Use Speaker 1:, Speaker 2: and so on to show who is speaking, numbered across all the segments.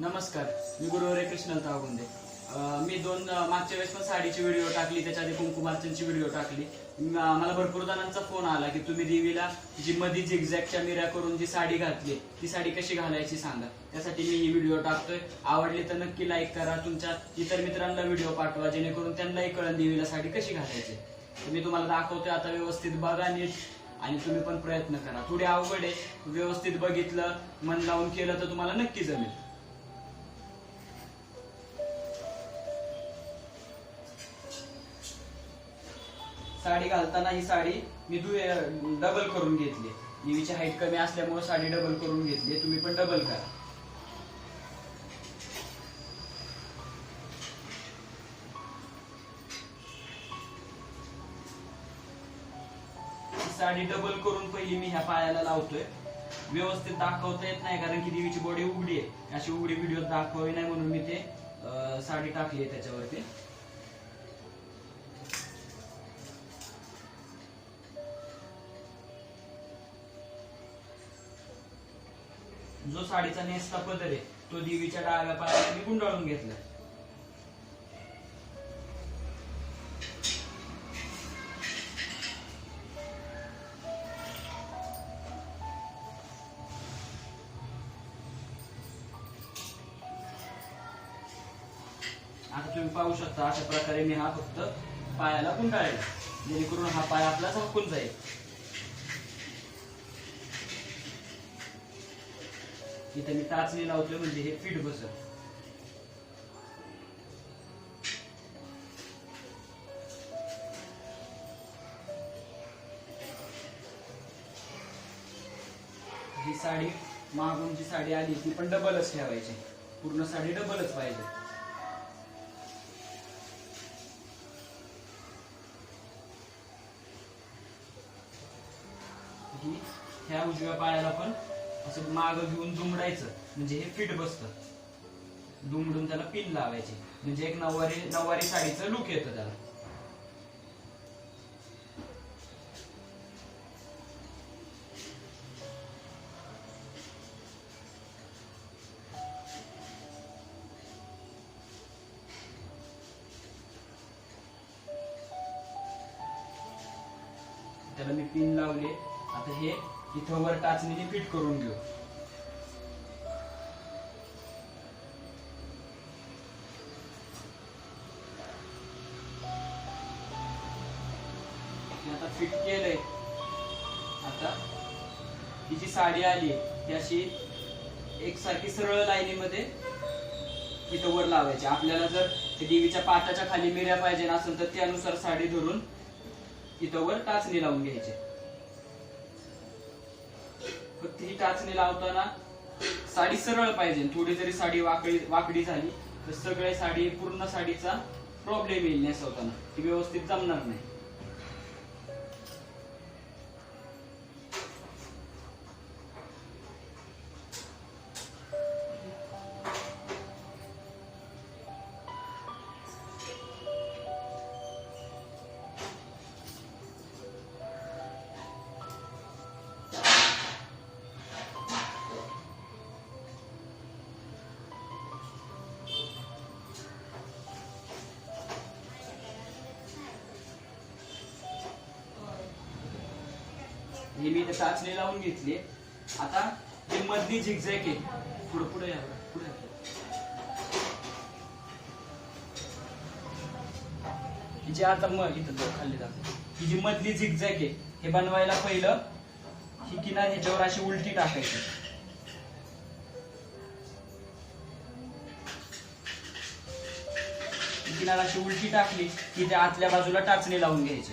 Speaker 1: नमस्कार मी गुरुवारी कृष्ण तावगुंदे मी दोन मागच्या वेळेस पण साडीची व्हिडिओ टाकली त्याच्या आधी कुंकुमार्चनची व्हिडिओ टाकली. मला भरपूर जणांचा फोन आला की तुम्ही देवीला जी मधी झिगझॅगच्या मिऱ्या करून जी साडी घातली ती साडी कशी घालायची सांगा. त्यासाठी मी ही व्हिडिओ टाकतोय. आवडली तर नक्की लाईक करा. तुमच्या इतर मित्रांना व्हिडिओ पाठवा जेणेकरून त्यांनाही कळण देवीला साडी कशी घालायची. तर मी तुम्हाला दाखवतोय आता व्यवस्थित बघा नीट आणि तुम्ही पण प्रयत्न करा. थोडी अवघड आहे. व्यवस्थित बघितलं मन लावून केलं तर तुम्हाला नक्की जमेल. साडी घालताना ही साडी मी दु डबल करून घेतली. निवीची हाईट कमी असल्यामुळे साडी डबल करून घेतली. तुम्ही पण डबल करा. साडी डबल करून पहिली मी ह्या पायाला लावतोय. व्यवस्थित दाखवता येत नाही कारण की देवीची बॉडी उघडी आहे. अशी उघडी व्हिडिओ दाखवावी नाही म्हणून मी ते अं, साडी टाकली आहे त्याच्यावरती. जो साडीचा नेसता पदर आहे तो देवीच्या डाव्या पायाने मी गुंडाळून घेतला. आता तुम्ही पाहू शकता अशा प्रकारे मी हा फक्त पायाला गुंडाळला. जेणेकरून हा पाय आपला झाकून जाईल. इथे मी टाचणी लावतोय म्हणजे हे फिट बसत. ही साडी मागून जी साडी आली ती पण डबलच ठेवायची. पूर्ण साडी डबलच पाहिजे. ही ह्या उजव्या पायाला पण असं माग घेऊन दुमडायचं. म्हणजे हे फिट बसतं. दुमडून त्याला पिन लावायची. म्हणजे एक नऊवारी नऊवारी साडीचं लुक येतं त्याला. त्याला मी पिन लावले. आता हे इथं वर टाचणीने फिट करून घेऊ. आता फिट केलंय. आता ही जी साडी आली ती अशी एकसारखी सरळ लाईनीमध्ये इथं वर लावायची. आपल्याला जर ते देवीच्या पाटाच्या खाली मिऱ्या पाहिजे असेल तर त्यानुसार साडी धरून इथं वर टाचणी लावून घ्यायची. फक्त ही टाचणी लावताना साडी सरळ पाहिजे. थोडी जरी साडी वाकडी वाकडी झाली तर सगळे साडी पूर्ण साडीचा प्रॉब्लेम येईल नेसवताना. ती व्यवस्थित जमणार नाही. हे मी इथे चाचणी लावून घेतली. आता हे मधली झिगझॅग आहे. पुढे पुढे या पुढे ही जी आता मग इथं जो खाल्ली जाते ही जी मधली झिगझॅग आहे हे बनवायला पहिलं ही किनार ह्याच्यावर अशी उलटी टाकायची. ही किनार अशी उलटी टाकली की त्या आतल्या बाजूला टाचणी लावून घ्यायची.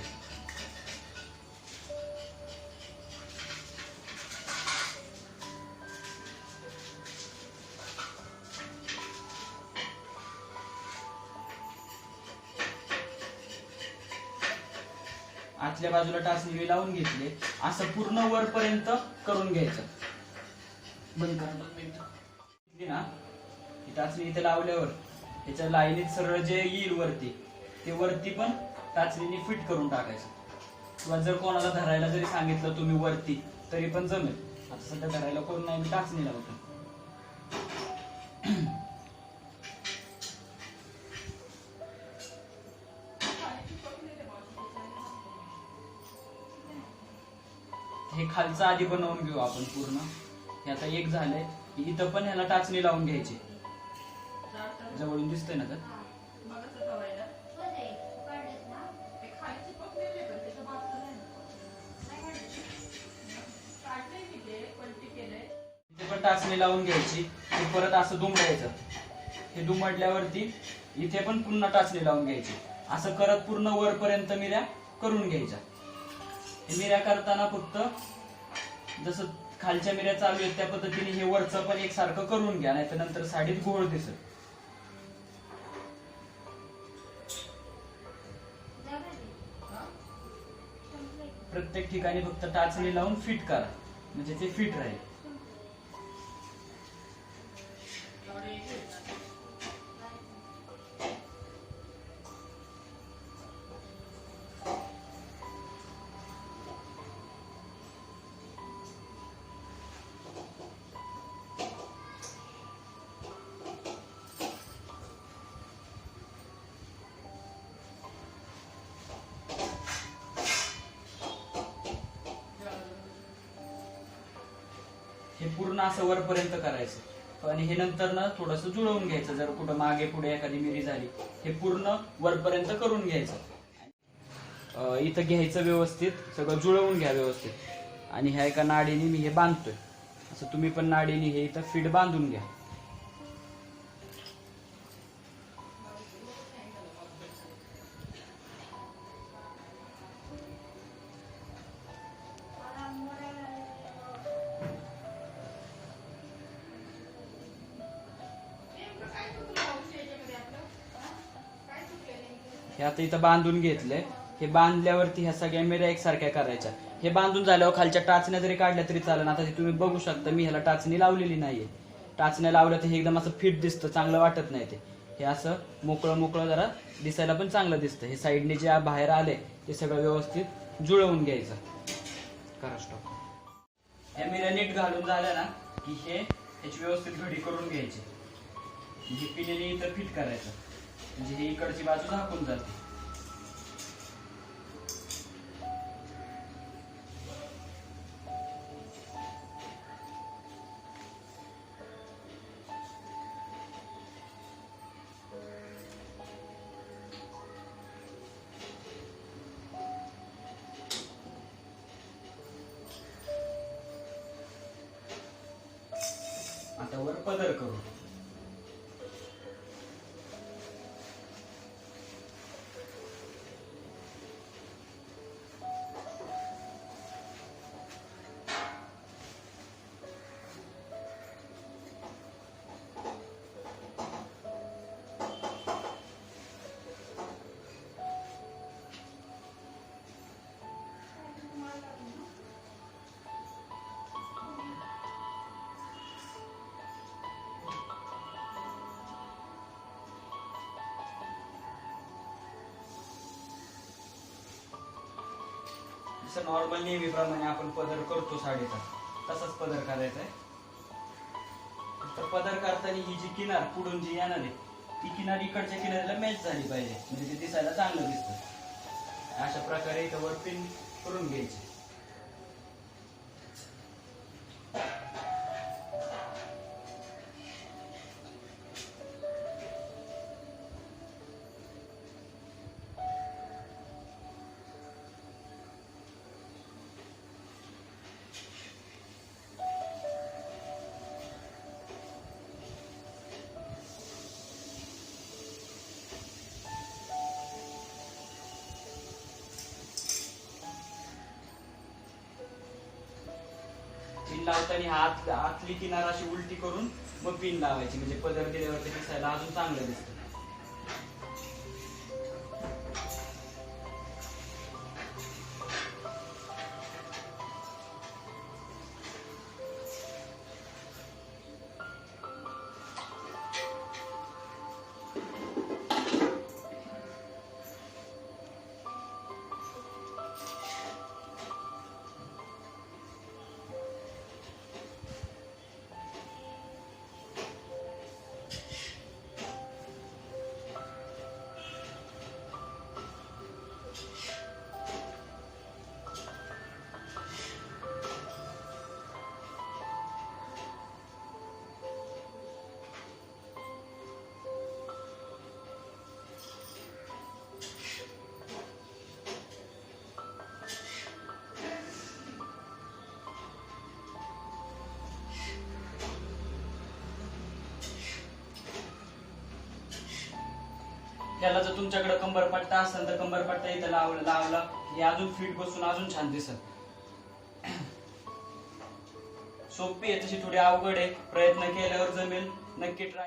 Speaker 1: आतल्या बाजूला टाचणी मी लावून घेतले असं पूर्ण वरपर्यंत करून घ्यायचं. बंद करा ना ही टाचणी इथे लावल्यावर त्याच्या लाईनीत सरळ जे येईल वरती ते वरती पण टाचणीने फिट करून टाकायचं. किंवा जर कोणाला धरायला जरी सांगितलं तुम्ही वरती तरी पण जमेल. आता सध्या धरायला कोण नाही मी टाचणी लावतो हे खालचं आधी बनवून घेऊ आपण पूर्ण. हे आता एक झालंय. इथं पण ह्याला टाचणी लावून घ्यायची. जवळून दिसतंय ना तर? इथे पण टाचणी लावून घ्यायची. परत असं दुमडायचं. हे दुमडल्यावरती इथे पण पुन्हा टाचणी लावून घ्यायची. असं करत पूर्ण वरपर्यंत मिऱ्या करून घ्यायच्या. हे मिऱ्या करताना फक्त जसं खालच्या मिऱ्या चालू आहेत त्या पद्धतीने हे वरचं पण एकसारखं करून घ्या नाही तर नंतर साडीत घोळ दिसत प्रत्येक ठिकाणी फक्त टाचणी लावून फिट करा म्हणजे ते फिट राहील. हे पूर्ण असं वरपर्यंत करायचं. आणि हे नंतर ना थोडस जुळवून घ्यायचं. जर कुठं मागे पुढे एखादी मिरी झाली हे पूर्ण वरपर्यंत करून घ्यायचं. इथं घ्यायचं व्यवस्थित. सगळं जुळवून घ्या व्यवस्थित. आणि ह्या एका नाडीने मी हे बांधतोय. असं तुम्ही पण नाडीने हे इथं फिट बांधून घ्या. हे आता इथं बांधून घेतलंय. हे बांधल्यावरती ह्या सगळ्या मिऱ्या एकसारख्या करायच्या. हे बांधून झाल्यावर खालच्या टाचण्या जरी काढल्या तरी चालेल. आता तुम्ही बघू शकता मी ह्याला टाचणी लावलेली नाहीये. टाचण्या लावल्या तर हे एकदम असं फिट दिसतं चांगलं वाटत नाही ते. हे असं मोकळं मोकळं जरा दिसायला पण चांगलं दिसतं. हे साईडने जे बाहेर आले ते सगळं व्यवस्थित जुळवून घ्यायचं. करा स्टॉप या मिऱ्या नीट घालून झाल्या ना की हे ह्याची व्यवस्थित घडी करून घ्यायची. म्हणजे पिण्याने इथं फिट करायचं. म्हणजे ही इकडची बाजू झाकून जाते. आता वर पदर करू. जसं नॉर्मल नेहमीप्रमाणे आपण पदर करतो साडीचा. तसाच पदर करायचा आहे. तर पदर करताना ही जी किनार पुढून जी येणार आहे ती किनार इकडच्या किनाऱ्याला मॅच झाली पाहिजे. म्हणजे ते दिसायला चांगलं दिसतं. अशा प्रकारे इथं वर पिन करून घ्यायची. लावताना हात आतली किनार अशी उलटी करून मग पिन लावायची. म्हणजे पदर दिल्यावरती दिसायला अजून चांगलं दिसतं. त्याला जर तुमच्याकडे कंबरपट्टा असेल तर कंबरपट्टा इथं लावला लावला हे अजून फिट बसून अजून छान दिसत सोपी आहे तशी थोडी अवघड आहे. प्रयत्न केल्यावर जमेल. नक्की ट्राय